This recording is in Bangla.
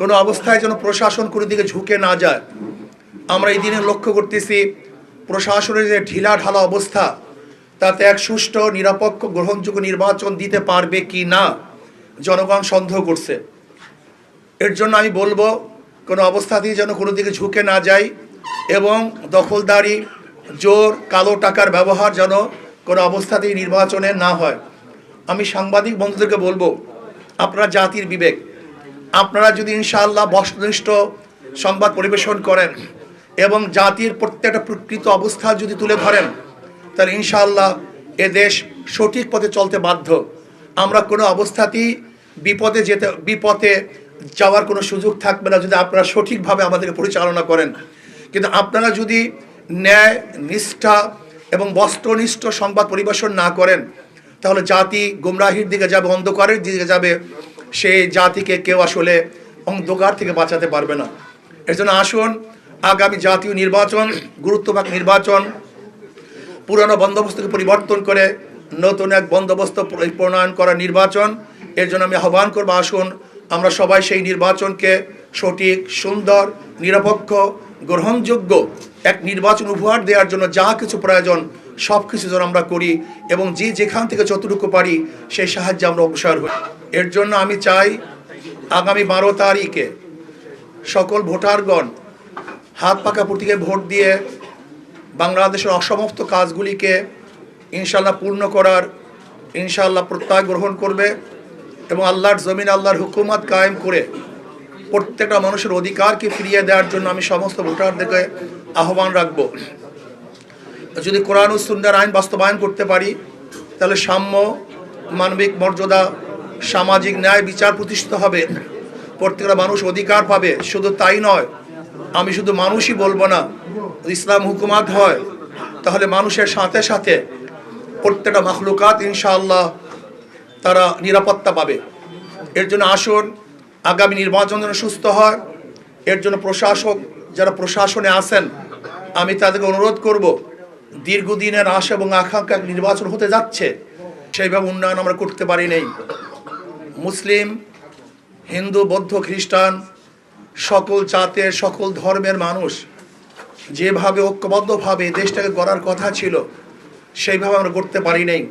কোনো অবস্থায় যেন প্রশাসন কোনো দিকে ঝুঁকে না যায়। আমরা এই দিনে লক্ষ্য করতেছি, প্রশাসনের যে ঢিলা ঢালা অবস্থা, তাতে এক সুষ্ঠু, নিরপেক্ষ, গ্রহণযোগ্য নির্বাচন দিতে পারবে কি না, জনগণ সন্দেহ করছে। এর জন্য আমি বলব, কোনো অবস্থাতেই যেন কোনো দিকে ঝুঁকে না যায় এবং দখলদারি, জোর, কালো টাকার ব্যবহার যেন কোনো অবস্থাতেই নির্বাচনে না হয়। আমি সাংবাদিক বন্ধুদেরকে বলব, আপনারা জাতির বিবেক আপনারা যদি ইনশাআল্লাহ বস্তুনিষ্ঠ সংবাদ পরিবেশন করেন এবং জাতির প্রত্যেকটা প্রকৃত অবস্থা যদি তুলে ধরেন, তাহলে ইনশাআল্লাহ এ দেশ সঠিক পথে চলতে বাধ্য। আমরা কোনো অবস্থাতেই বিপদে যেতে, বিপদে যাওয়ার কোনো সুযোগ থাকবে না যদি আপনারা সঠিকভাবে আমাদেরকে পরিচালনা করেন। কিন্তু আপনারা যদি ন্যায়, নিষ্ঠা এবং বস্ত্রনিষ্ঠ সংবাদ পরিবেশন না করেন, তাহলে জাতি গুমরাহির দিকে যাবে, অন্ধকারের দিকে যাবে সেই জাতিকে কেউ আসলে অন্ধকার থেকে বাঁচাতে পারবে না। এর জন্য আসুন, আগামী জাতীয় নির্বাচন, গুরুত্বপূর্ণ নির্বাচন, পুরানো বন্দোবস্তকে পরিবর্তন করে নতুন এক বন্দোবস্ত প্রণয়ন করা নির্বাচন এর জন্য আমি আহ্বান করব, আসুন, আমরা সবাই সেই নির্বাচনকে সঠিক, সুন্দর, নিরপেক্ষ, গ্রহণযোগ্য এক নির্বাচন উপহার দেওয়ার জন্য যা কিছু প্রয়োজন সব কিছু যেন আমরা করি এবং যে যেখান থেকে যতটুকু পারি সেই সাহায্যে আমরা অগ্রসর হই। এর জন্য আমি চাই আগামী বারো তারিখে সকল ভোটারগণ হাত পাকা প্রতীকে ভোট দিয়ে বাংলাদেশের অসমাপ্ত কাজগুলিকে ইনশাল্লাহ পূর্ণ করার ইনশাল্লাহ প্রত্যয় গ্রহণ করবে এবং আল্লাহর জমিন, আল্লাহর হুকুমত কায়েম করে প্রত্যেকটা মানুষের অধিকারকে ফিরিয়ে দেওয়ার জন্য আমি সমস্ত ভোটারদেরকে আহ্বান রাখব। যদি কোরআন সুন্দর আইন বাস্তবায়ন করতে পারি, তাহলে সাম্য, মানবিক মর্যাদা, সামাজিক ন্যায় বিচার প্রতিষ্ঠিত হবে। প্রত্যেকটা মানুষ অধিকার পাবে। শুধু তাই নয়, আমি শুধু মানুষই বলব না ইসলাম হুকুমাত হয়, তাহলে মানুষের সাথে সাথে প্রত্যেকটা মখলুকাত ইনশাআল্লাহ তারা নিরাপত্তা পাবে। এর জন্য আসুন, আগামী নির্বাচন যেন সুস্থ হয়। এর জন্য প্রশাসক, যারা প্রশাসনে আছেন, আমি তাদেরকে অনুরোধ করব দীর্ঘদিনের আশা এবং আকাঙ্ক্ষা নির্বাচন হতে যাচ্ছে, সেইভাবে উন্নয়ন আমরা করতে পারি নেই। মুসলিম, হিন্দু, বৌদ্ধ, খ্রিস্টান, সকল জাতের, সকল ধর্মের মানুষ যেভাবে ঐক্যবদ্ধভাবে দেশটাকে গড়ার কথা ছিল, সেইভাবে আমরা করতে পারি নাই।